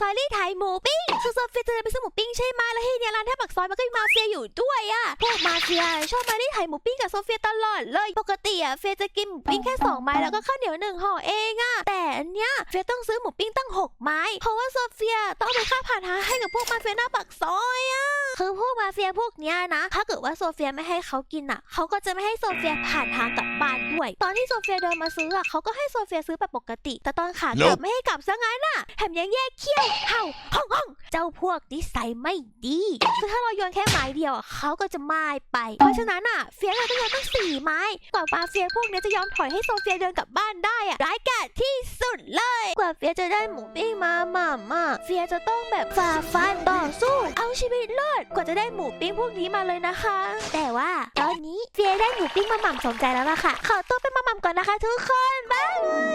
หมูปิ้งคือโซเฟีจะเดินไปซื้อหมูปิ้งใช่ไหมแล้วทีเนี่ยร้านแทบปากซอยมันก็มีมาเฟียอยู่ด้วยอะพวกมาเฟียชอบมาลี่ไทยหมูปิ้งกับโซเฟียตลอดเลยปกติอะเฟียจะกินหมูปิ้งแค่สองไม้แล้วก็ข้าวเหนียวหนึ่งห่อเองอะแต่อันเนี้ยเฟียต้องซื้อหมูปิ้งตั้งหกไม้เพราะว่าโซเฟียต้องไปค่าผ่านหาให้กับพวกมาเฟียหน้าปากซอยอะ คือพวกมาเฟียพวกเนี้ยนะ ถ้าเกิดว่าโซเฟียไม่ให้เขากินอะเขาก็จะไม่ให้โซเฟียผ่านทางกลับบ้านด้วย ตอนที่โซเฟียเดินมาซื้ออะเขาก็ให้โซเฟียซื้อแบบปกติ แต่ตอนขากลับไม่ให้กลับซะงั้นอะแถมยังแยกเขี้ยวเห่าห้องห้องเจ้าพวกนิสัยไม่ดีคือถ้าเราโยนแค่ไม้เดียวอะเขาก็จะไม่ไป เพราะฉะนั้นอะเฟียก็ต้องโยนตั้งสี่ไม้กว่ามาเฟียพวกเนี้ยจะยอมถอยให้โซเฟียเดินกลับบ้านได้อะร้ายกาจที่สุดเลยกว่าเฟียจะได้หมูปิ้งมาหม่ำอะเฟียจะต้องแบบฝ่าฟันต่อสู้เอาชีวิตรอด ว่าจะได้หมูปิ้งพวกนี้มาเลยนะคะ แต่ว่าตอนนี้เฟียได้หมูปิ้งมาหม่ำสมใจแล้วล่ะค่ะ ขอตัวไปมาหม่ำก่อนนะคะทุกคน บ๊ายบาย